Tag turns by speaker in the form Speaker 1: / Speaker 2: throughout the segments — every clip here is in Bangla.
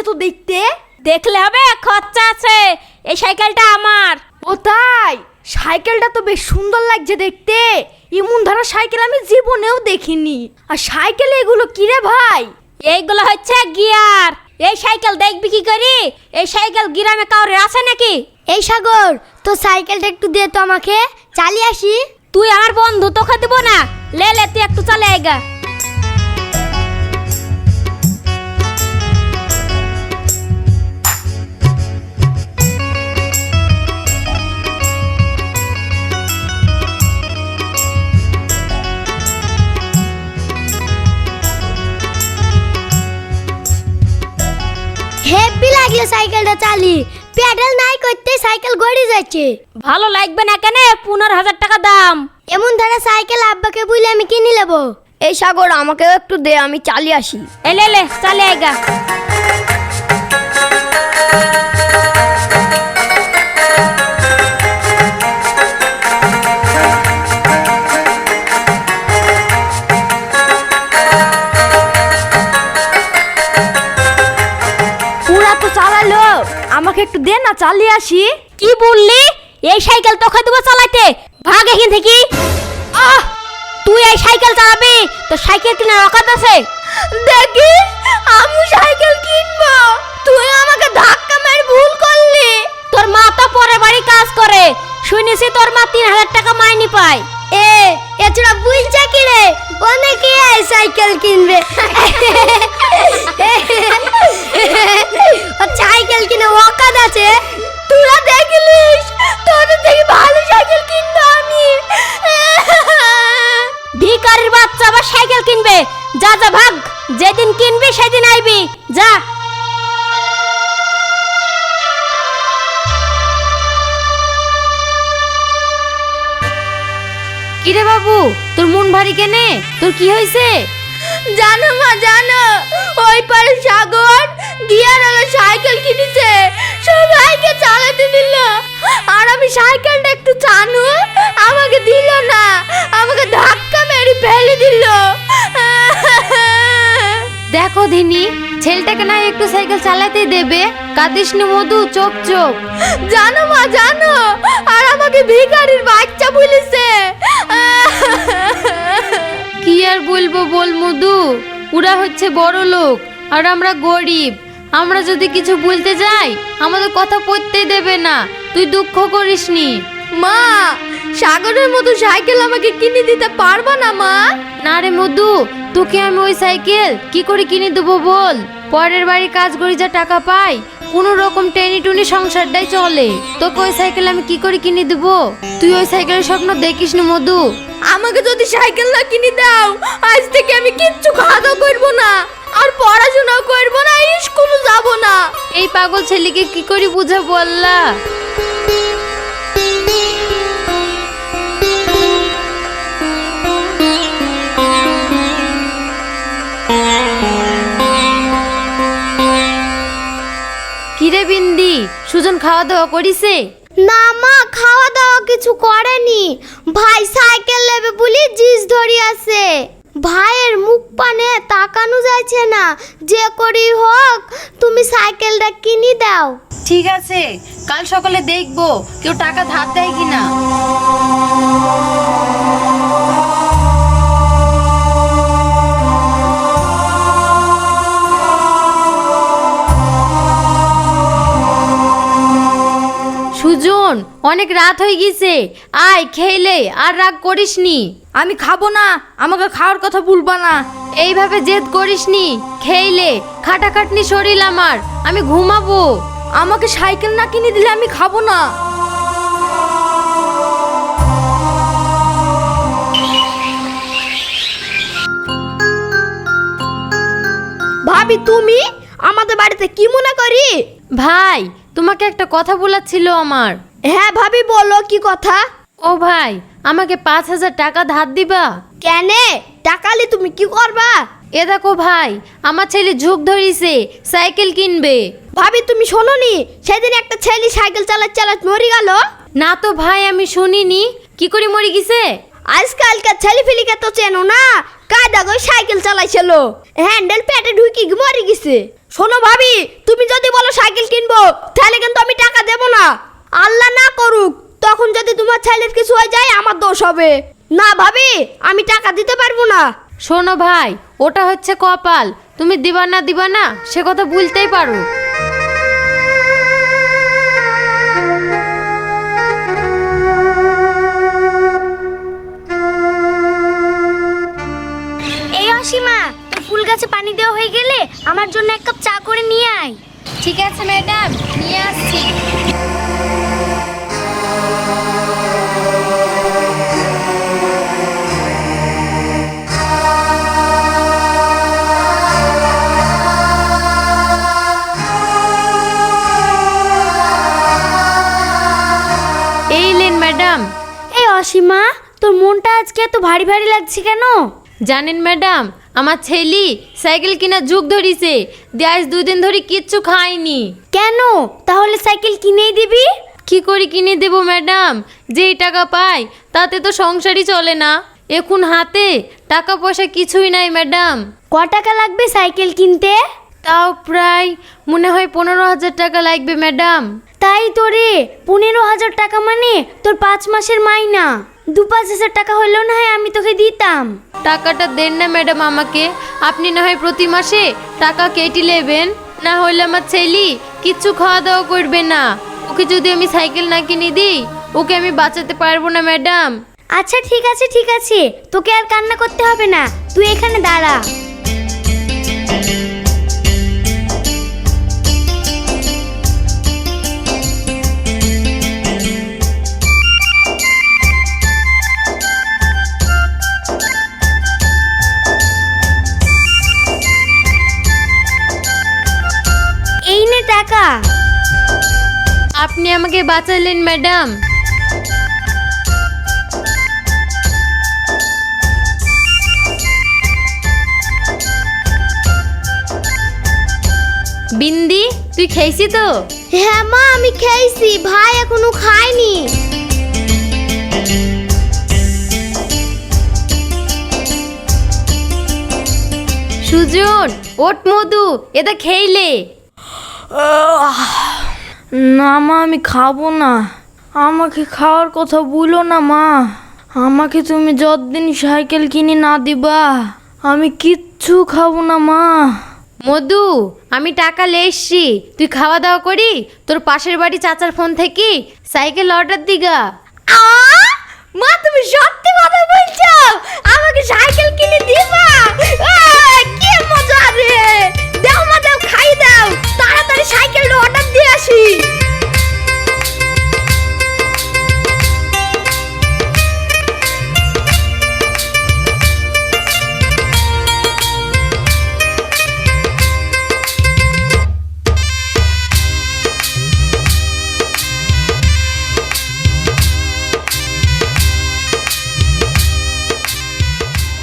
Speaker 1: লাগছে তো দেখতে?
Speaker 2: দেখলে হবে খরচা আছে। এই সাইকেলটা আমার।
Speaker 1: ও তাই? সাইকেলটা তো বেশ সুন্দর লাগছে দেখতে। এমন ধরো সাইকেল আমি জীবনেও দেখিনি। আর সাইকেলে এগুলো কিরে ভাই?
Speaker 2: এইগুলো হচ্ছে গিয়ার। এই সাইকেল দেখবি কি করি? এই সাইকেল গ্রামে কাউরে আছে নাকি?
Speaker 3: এই সাগর তো সাইকেলটা একটু দে তো আমাকে। চালিয়ে আসি।
Speaker 2: তুই আমার বন্ধু তোকে দিব না। লে লে তুই একটু চলে আইগা
Speaker 3: হেভি লাগল সাইকেলটা চালি। প্যাডেল নাই করতে সাইকেল গড়ি যাচ্ছে।
Speaker 2: ভালো লাগবে না কেন? পনেরো হাজার টাকা দাম।
Speaker 3: এমন ধরে সাইকেল আব্বাকে বুঝলে আমি কিনে নেব।
Speaker 1: এই সাগর আমাকেও একটু দে আমি চালিয়ে আসি।
Speaker 2: এ এলে লে চলে আইগা
Speaker 1: চালিয়ে আসি?
Speaker 2: কি বললি? এই সাইকেল তোকে দেবো চালাইতে। ভাগ এখান থেকে। আহ! তুই এই সাইকেল চালাবি, তো সাইকেল কেনার অকাত আছে।
Speaker 1: দেখি আমি সাইকেল কিনবো। তুই আমাকে ধাক্কা মেরে, ভুল করলি।
Speaker 2: তোর মা তো পরে বাড়ি কাজ করে। শুনেছি তোর মা তিন হাজার টাকা মাইনি পায়।
Speaker 3: এ এছাড়া বুঝছে কি রে? অনেকে সাইকেল কিনবে?
Speaker 4: কিরে বাবু তোর মন ভারী কেনে? তোর কি হয়েছে?
Speaker 1: জানো মা জানো ওই পারে সাগর গিয়ার আলা সাইকেল কিনেছে। সবাইকে চালাতে দিল। আর আমি সাইকেলটা একটু চানু আমাকে দিল না আমাকে ধাক্কা মেরে ফেলে দিল।
Speaker 4: দেখো ধিনি ছেলেটাকে না একটু সাইকেল চালাতেই দেবে। কাঁদিস মধু চোপ চোপ
Speaker 1: জানো মা জানো আর আমাকে ভিখারির বাচ্চা বলেছে।
Speaker 4: কি আর বলব বল মধু? ওরা হচ্ছে বড় লোক আর আমরা গরিব। আমরা যদি কিছু বলতে যাই আমাদের কথা পড়তে দেবে না। তুই দুঃখ করিস নি
Speaker 1: মা সাগরের মতো সাইকেল আমাকে কিনে দিতে পারবা না মা?
Speaker 4: না রে মধু তোকে আমি ওই সাইকেল কি করে কিনে দেবো বল? পরের বাড়ি কাজ করে যা টাকা পাই কোনো রকম টেনি টুনি সংসারটাই চলে। তোকে ওই সাইকেল আমি কি করে কিনে দেব? তুই ওই সাইকেলের স্বপ্ন দেখিস না মধু।
Speaker 1: আমাকে যদি সাইকেল না কিনে দাও আজ থেকে আমি কিচ্ছু খাওয়া দাওয়া করব না। আর পড়াশোনা করব না স্কুল যাব না।
Speaker 4: এই পাগল ছেলেকে কি করে বুঝাবো আল্লাহ? কিরে বিন্দি সুজন খাওয়া দাওয়া করিছে?
Speaker 3: না মা খাওয়া দাওয়া কিছু করেনি। ভাই সাইকেল নেবে বলি জিস ধরি আছে ভাইয়ের মুখ পানে তাকানো যাচ্ছে না। যে করি হোক তুমি সাইকেলটা কিনে দাও।
Speaker 4: ঠিক আছে কাল সকালে দেখব কেউ টাকা ধার দেয় কিনা। সুজন অনেক রাত হয়ে গেছে আয় খেলে আর রাগ করিস নি।
Speaker 1: আমি খাব না আমাকে খাওয়ার কথা ভুলবা না।
Speaker 4: এইভাবে জেদ করিসনি খেইলে খাটাখাটনি শরীর আমার আমি ঘুমাবো।
Speaker 1: আমাকে সাইকেল না কিনে দিলে আমি খাব না। ভাবি তুমি আমাদের বাড়িতে কি মনে করি?
Speaker 4: ভাই তোমাকে একটা কথা বলার ছিল আমার।
Speaker 1: হ্যাঁ ভাবি বলো কি কথা?
Speaker 4: ও ভাই আমাকে পাঁচ হাজার টাকা ধার দিবা?
Speaker 1: কেনে? টাকালে তুমি কি করবা?
Speaker 4: এ দেখো ভাই আমার ছেলে ঝোঁক ধরিছে সাইকেল কিনবে।
Speaker 1: ভাবি তুমি শোনোনি? সেদিন একটা ছেলে সাইকেল চালাতে চালাতে মরে গেল।
Speaker 4: না তো ভাই আমি শুনিনি। কি করে মরে গেছে?
Speaker 1: আজকালকার ছেলে ফেলিকে তো চেনো না কায়দা করে সাইকেল চালাইছিল। হ্যান্ডেল পেটে ঢুকি মরে গেছে। শোনো ভাবি, তুমি যদি বলো সাইকেল কিনবো, তাহলে কিন্তু আমি টাকা দেবো না। আল্লাহ না করুক, তখন যদি তোমার ছেলের কিছু হয়ে যায়, আমার দোষ হবে। না ভাবি, আমি টাকা দিতে পারব না।
Speaker 4: শোনো ভাই, ওটা হচ্ছে কপাল। তুমি দিবা না দিবা না, সে কথা বলতেই পারো।
Speaker 2: ঠিক আছে ম্যাডাম। নিয়ে আসছি।
Speaker 4: এই লেন ম্যাডাম।
Speaker 3: এই অসীমা তোর মনটা আজকে এত ভারী ভারী লাগছে কেন?
Speaker 4: জানেন ম্যাডাম আমার ছেলি সাইকেল কেনার যুগ ধরিছে দিয়ে আজ দুদিন ধরে কিচ্ছু খায়নি।
Speaker 3: কেন? তাহলে সাইকেল কিনেই দিবি?
Speaker 4: কি করে কিনে দেব ম্যাডাম? যেই টাকা পাই তাতে তো সংসারই চলে না। এখন হাতে টাকা পয়সা কিছুই নাই ম্যাডাম।
Speaker 3: ক টাকা লাগবে সাইকেল কিনতে?
Speaker 4: তাও প্রায় মনে হয় পনেরো হাজার টাকা লাগবে ম্যাডাম।
Speaker 3: তাই তো রে পনেরো হাজার টাকা মানে তোর পাঁচ মাসের মাইনা। দু পাঁচ হাজার টাকা হলেও না হয় আমি তোকে দিতাম।
Speaker 4: টাকাটা দেন না ম্যাডাম আমাকে। আপনি না হয় প্রতি মাসে টাকা কেটে নেবেন। না হলে আমার ছেলি কিচ্ছু খাওয়া দাওয়া করবে না। ওকে যদি আমি সাইকেল না কিনে দিই ওকে আমি বাঁচাতে পারব না ম্যাডাম।
Speaker 3: আচ্ছা ঠিক আছে ঠিক আছে। তোকে আর কান্না করতে হবে না। তুই এখানে দাঁড়া।
Speaker 4: আপনি আমাকে বাঁচালেন ম্যাডাম। বিন্দি তুই খেয়েছি তো?
Speaker 3: হ্যাঁ মা আমি খেয়েছি। ভাই এখনও খায়নি।
Speaker 4: সুজন ওট মধু এটা খেইলে
Speaker 1: না মা আমি খাব না। আমাকে খাওয়ার কথা বলো না মা। আমাকে তুমি যতদিন সাইকেল কিনে না দিবা আমি কিচ্ছু খাব না মা।
Speaker 4: মধু আমি টাকা লে এসছি। তুই খাওয়া দাওয়া করি তোর পাশের বাড়ি চাচার ফোন থেকে সাইকেল অর্ডার দিগা।
Speaker 1: মা তুমি সত্যি কথা বলছো? আমাকে সাইকেল কিনে দিবা? কি মজা রে!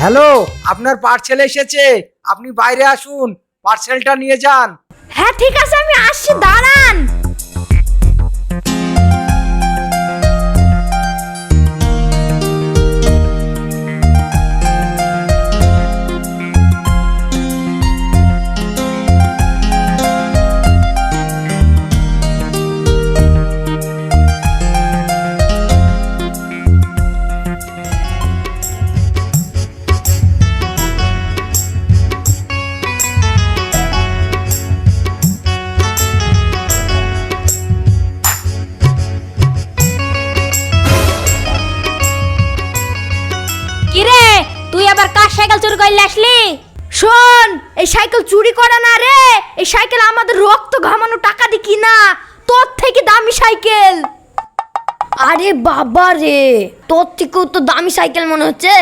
Speaker 5: হ্যালো, আপনার পার্সেল এসেছে। আপনি বাইরে আসুন পার্সেলটা নিয়ে যান।
Speaker 1: হ্যাঁ ঠিক আছে, আমি আসছি, দাঁড়ান।
Speaker 2: করলে আসলি?
Speaker 1: শোন এই সাইকেল চুরি করা না রে। এই সাইকেল আমাদের রক্ত ঘামানো টাকা দি কিনা। তোর থেকে দামি সাইকেল। আরে বাবা রে তোর থেকেও তো দামি সাইকেল মনে হচ্ছে?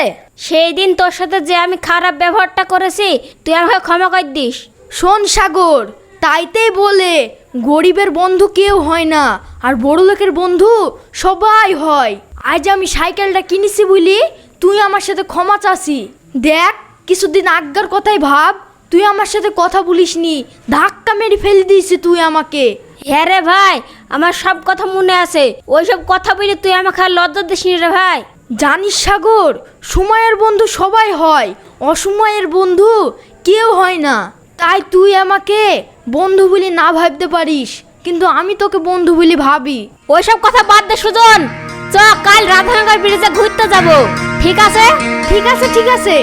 Speaker 2: সেই দিন তোর সাথে যে আমি খারাপ ব্যবহারটা করেছি তুই আমাকে ক্ষমা কর দিস।
Speaker 1: শোন সাগর তাইতেই বলে গরিবের বন্ধু কেউ হয় না আর বড় লোকের বন্ধু সবাই হয়। আজ আমি সাইকেলটা কিনেছি বলি তুই আমার সাথে ক্ষমা চাসি। দেখ কিছুদিন আগগার কথাই ভাব তুই আমার সাথে কথা বলিসনি ধাক্কা মেরে ফেলে দিয়েছি তুই আমাকে।
Speaker 2: হ্যাঁ রে ভাই আমার সব কথা মনে আছে ওইসব কথা বলে তুই আমাকে আর লজ্জা দিস রে ভাই।
Speaker 1: জানিস সাগর সময়ের বন্ধু সবাই হয় অসময়ের বন্ধু কেউ হয় না। তাই তুই আমাকে বন্ধু বলে না ভাবতে পারিস কিন্তু আমি তোকে বন্ধু বলে ভাবি।
Speaker 2: ওইসব কথা বাদ দে সুজন চ কাল রাধানগর ব্রিজে ঘুরতে যাব। ঠিক আছে?
Speaker 1: ঠিক আছে ঠিক আছে।